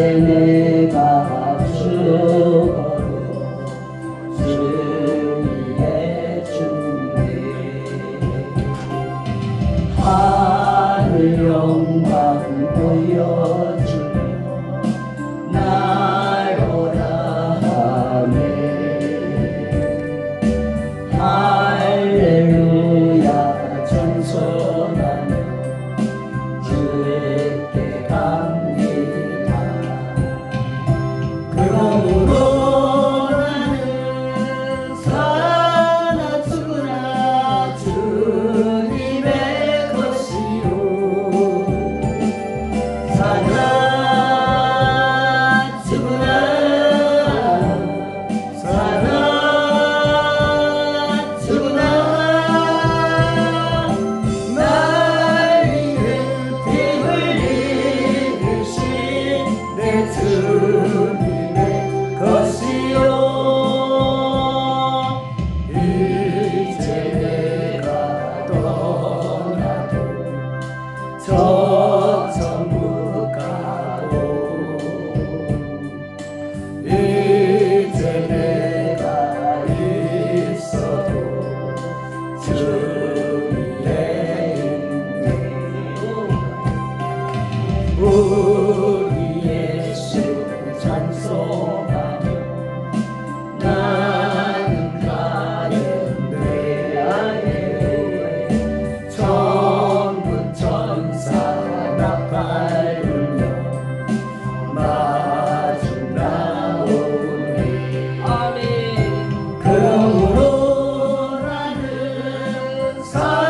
이제 내가 죽어도 주를 위해 죽네 하늘 영광 보여주며 날 거라 하네. 우리 예수 찬송하며 나는 가는 내아에 천군 천사 나팔며 마중 나오네 아멘. 그러 로 라는 사